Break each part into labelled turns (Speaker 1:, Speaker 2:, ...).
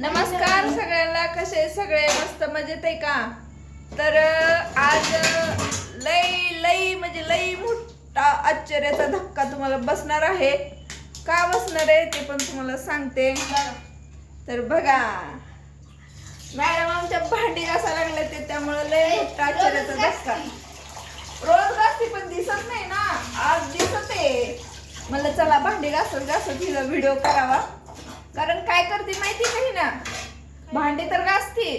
Speaker 1: नमस्कार सगळ्यांना कसे सगळे? मस्त मजेत आहे का? तर आज लई लई म्हणजे लई मोठा आश्चर्याचा धक्का तुम्हाला बसणार आहे. का बसणार आहे ते पण तुम्हाला सांगते. तर बघा मॅडम आमच्या भांडी घासा लागले ते त्यामुळे लय मोठा आश्चर्याचा धक्का. रोज घासती पण दिसत नाही ना. आज दिसत आहे. मला चला भांडी घासत घासत हिला व्हिडिओ करावा. कारण काय करते माहिती नाही ना भांडी तर घासती.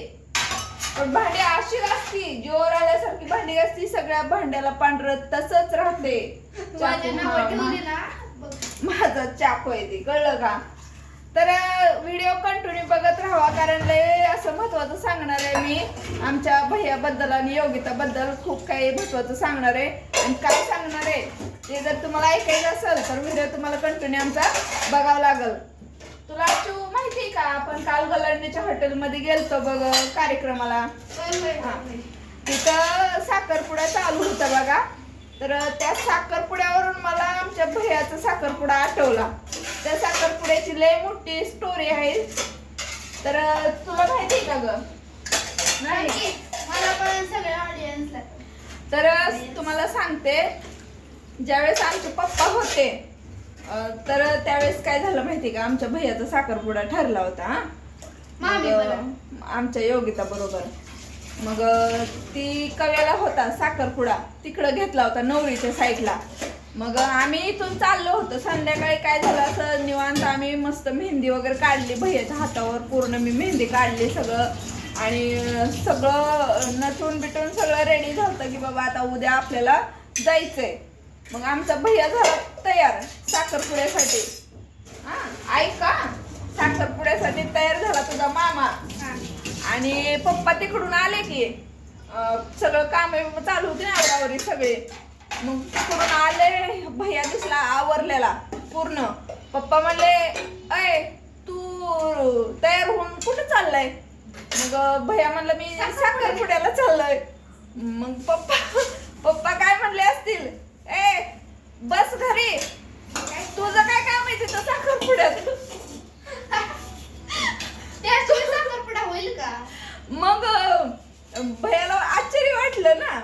Speaker 1: पण भांडी अशी घासती जोर आल्यासारखी भांडी घासती सगळ्या भांड्याला पांढरं तसंच राहते. माझा चाकू आहे ते कळलं का? तर व्हिडिओ कंटिन्यू बघत राहावा कारण लय असं महत्वाचं सांगणार आहे मी. आमच्या भैयाबद्दल आणि योगिताबद्दल खूप काही महत्वाचं सांगणार आहे. आणि काय सांगणार आहे? ते जर तुम्हाला ऐकायचं असेल तर व्हिडिओ तुम्हाला कंटिन्यू आमचा बघावा लागल. तुला चू माहिती आहे का आपण काल गलांडीच्या हॉटेलमध्ये गेलतो बघ कार्यक्रमाला? हा. तिथं साखरपुडा चालू होता बघा. तर त्या साखरपुड्यावरून मला आमच्या भैयाचा साखरपुडा आठवला. त्या साखरपुड्याची लय मोठी स्टोरी आहे. तर तुला माहिती आहे का ग? नाही.
Speaker 2: मला पण सगळ्या ऑडियन्सला
Speaker 1: तर तुम्हाला सांगते ज्यावेळेस आमचे पप्पा होते तर त्यावेळेस काय झालं माहिती का? आमच्या भैयाचा साखरपुडा ठरला होता. हा. आमच्या योगिता बरोबर. मग ती कव्याला होता साखरपुडा. तिकडं घेतला होता नवरीच्या साईडला. मग आम्ही इथून चाललो होतो. संध्याकाळी काय झालं असं निवांत आम्ही मस्त मेहंदी वगैरे काढली. भैयाच्या हातावर पूर्ण मी मेहंदी काढली सगळं. आणि सगळं नटून बिटून सगळं रेडी झालं की बाबा आता उद्या आपल्याला जायचंय. मग आमचा भैया झाला तयार साखरपुड्यासाठी. हा ऐका साखरपुड्यासाठी तयार झाला तुझा मामा. आणि पप्पा तिकडून आले की सगळं काम चालू होती ना आवरावरी सगळे. मग तिकडून आले भैया दिसला आवरलेला पूर्ण. पप्पा म्हणले अय तू तयार होऊन कुठे चाललाय? मग भैया म्हणलं मी साखरपुड्याला चाललोय. मग पप्पा पप्पा काय म्हणले असतील? ए बस घरी. तुझं काय काम आहे तिथं? साखरपुड्यात
Speaker 2: त्याशिवाय साखरपुडा होईल का?
Speaker 1: मग भैयाला आश्चर्य वाटलं ना.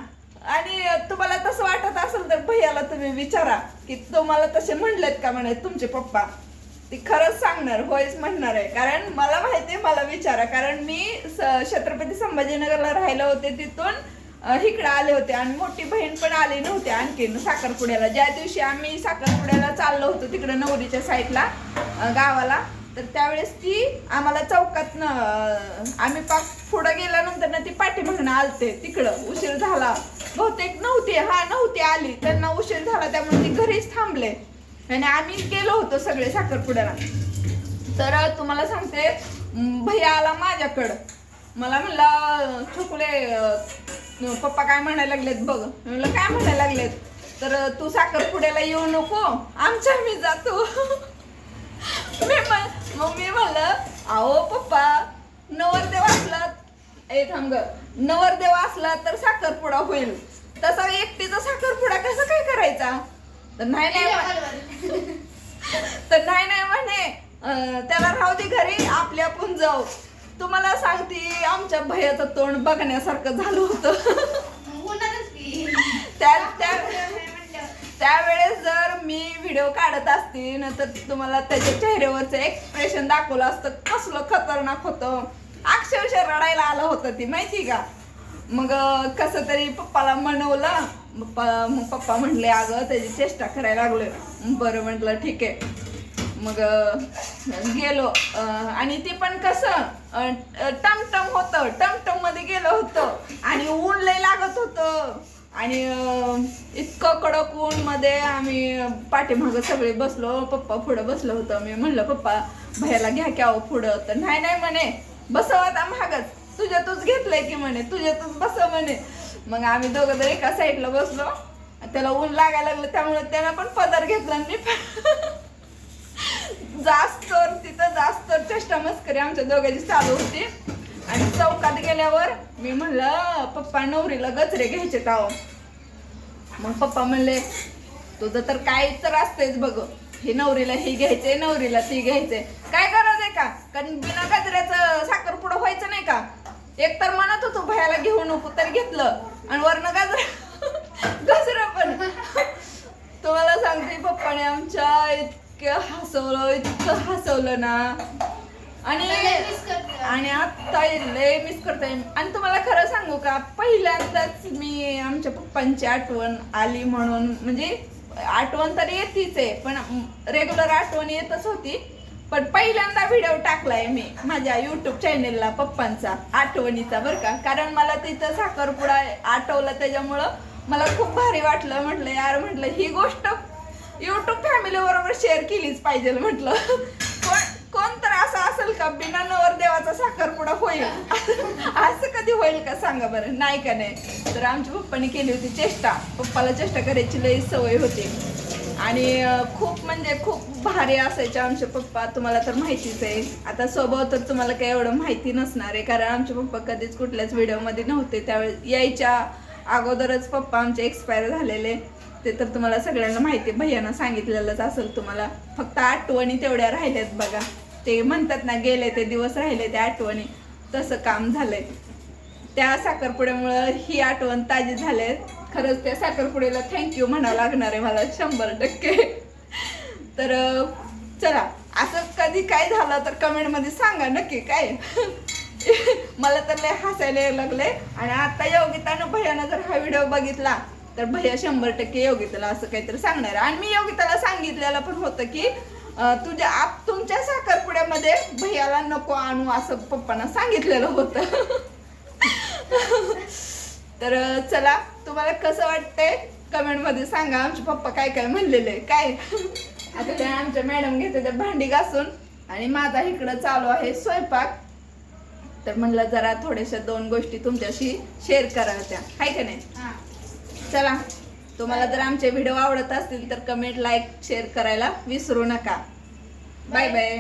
Speaker 1: आणि तुम्हाला तसं वाटत असेल तर भैयाला तुम्ही विचारा की तुम्हाला तसे म्हणलेत का म्हणे तुमचे पप्पा? ती खरंच सांगणार होयच म्हणणार आहे. कारण मला माहिती आहे मला विचारा. कारण मी छत्रपती संभाजीनगरला राहिले होते तिथून इकडे आले होते आणि मोठी बहीण पण आली नव्हती आणखीन साखरपुड्याला. ज्या दिवशी आम्ही साखरपुड्याला चाललो होतो तिकडे नवरीच्या साईडला गावाला तर त्यावेळेस ती आम्हाला चौकात आम्ही पाक पुढं गेल्यानंतर ना ती पाठीमागणं आलते तिकडं. उशीर झाला. बहुतेक नव्हती हा नव्हती आली. त्यांना उशीर झाला त्यामुळे ती घरीच थांबले. आणि आम्ही गेलो होतो सगळे साखरपुड्याला. तर तुम्हाला सांगते भैया आला माझ्याकडं. मला म्हणला छोकुले पप्पा काय म्हणायला लागलेत बघ. म्हणलं काय म्हणायला लागलेत? तर तू साखरपुड्याला येऊ नको. आमच्या मी जातो. मी मग मी म्हणलं अहो पप्पा नवरदेव असला ए थांब नवरदेव असला तर साखरपुडा होईल. तसा एकटीचा साखरपुडा कसा काय करायचा? तर नाही नाही तर नाही नाही म्हणे त्याला राहू दे घरी आपल्या आपण जाऊ. तुम्हाला सांगते आमच्या भैयाचं तोंड बघण्यासारखं झालं होतं. त्यावेळेस जर मी व्हिडिओ काढत असते ना तर तुम्हाला त्याच्या चेहऱ्यावरचं एक्सप्रेशन दाखवलं असतं कसलं खतरनाक होतं. अक्षरशः रडायला आलं होतं ती माहिती का? मग कसं तरी पप्पाला म्हणवलं. पप्पा मग पप्पा म्हणले अगं त्याची चेष्टा करायला लागलोय. बरं म्हटलं ठीक आहे. मग गेलो. आणि ते पण कसं टमटम होतं. टमटममध्ये गेलो होतो. आणि ऊन लय लागत होतं. आणि इतकं कडक ऊन मध्ये आम्ही पाठीमागं सगळे बसलो. पप्पा पुढं बसलो होतं. मी म्हणलं पप्पा भैयाला घ्या की अहो पुढं. तर नाही नाही म्हणे बसव आता महागच तुझ्यातच घेतलंय की म्हणे तुझ्यातच बसव म्हणे. मग आम्ही दोघं जर एका साईडला बसलो त्याला ऊन लागायला लागलं. त्यामुळे त्यानं पण पदर घेतला आणि मी जास्त तिथं जास्त चेष्टा करे आमच्या दोघांची चालू होती. आणि चौकात गेल्यावर मी म्हणलं पप्पा नवरीला गजरे घ्यायचे ताव मग पप्पा म्हणले तुझं तर काय तर असतेच बघ. हे नवरीला ही घ्यायचे नवरीला ती घ्यायचे काय गरज आहे का? कारण बिना गजऱ्याचं पुढं व्हायचं नाही का? एक तर म्हणत होतो भयाला घेऊन नको तर घेतलं. आणि वरनं गजरा गजरा पण. तुम्हाला सांगते पप्पाने आमच्या इतकं हसवलं इतकं हसवलं ना. आणि. आणि आता लय मिस करताय आणि तुम्हाला खरं सांगू का पहिल्यांदाच मी आमच्या पप्पांची आठवण आली म्हणून. म्हणजे आठवण तर येतीच आहे पण रेग्युलर आठवण येतच होती. पण पहिल्यांदा व्हिडिओ टाकलाय मी माझ्या युट्यूब चॅनेलला पप्पांचा आठवणीचा बरं का. कारण मला तिथं साखरपुडा आठवलं त्याच्यामुळं मला खूप भारी वाटलं. म्हटलं यार म्हटलं ही गोष्ट फॅमिली बरोबर शेअर केलीच पाहिजे म्हटलं. कोण कोण तर असं असेल का बिना नवरदेवाचा साखरपुडा होईल? असं कधी होईल का सांगा बरं? नाही का नाही? तर आमच्या पप्पाने केली होती चेष्टा. पप्पाला चेष्टा करायची लई सवय होती. आणि खूप म्हणजे खूप भारी असायचे आमचे पप्पा. तुम्हाला तर माहितीच आहे. आता स्वभाव तर तुम्हाला काही एवढं माहिती नसणार आहे. कारण आमचे पप्पा कधीच कुठल्याच व्हिडिओमध्ये नव्हते. त्यावेळेस यायच्या अगोदरच पप्पा आमचे एक्सपायर झालेले. ते तर तुम्हाला सगळ्यांना माहिती आहे. भैयानं सांगितलेलंच असेल तुम्हाला. फक्त आठवणी तेवढ्या राहिल्यात बघा. ते म्हणतात ना गेले ते दिवस राहिले ते आठवणी. तसं काम झालंय. त्या साखरपुड्यामुळं ही आठवण ताजी झाले खरंच त्या साखरपुड्याला थँक्यू म्हणावं लागणार आहे मला शंभर टक्के. तर चला असं कधी काय झालं तर कमेंटमध्ये सांगा नक्की काय. मला तर लय हसायला यायला लागले आणि आता योगितानं भयानं जर हा व्हिडिओ बघितला तर भैया शंभर टक्के योगिताला असं काहीतरी सांगणार आणि मी योगिताला सांगितलेलं पण होतं की तुझ्या आप तुमच्या साखरपुड्यामध्ये भैयाला नको आणू असं पप्पांना सांगितलेलं होतं. तर चला तुम्हाला कसं वाटतंय? कमेंटमध्ये सांगा. आमचे पप्पा काय काय म्हणलेले आहे, काय? आता त्या आमच्या मॅडम घेते त्या भांडी घासून आणि माझा इकडं चालू आहे स्वयंपाक. तर म्हणलं जरा थोड्याशा दोन गोष्टी तुमच्याशी शेअर करायच्या हाय का नाही? चला. तुम्हाला जर आमचे व्हिडिओ आवडत असतील तर कमेंट लाईक शेअर करायला विसरू नका. Bye bye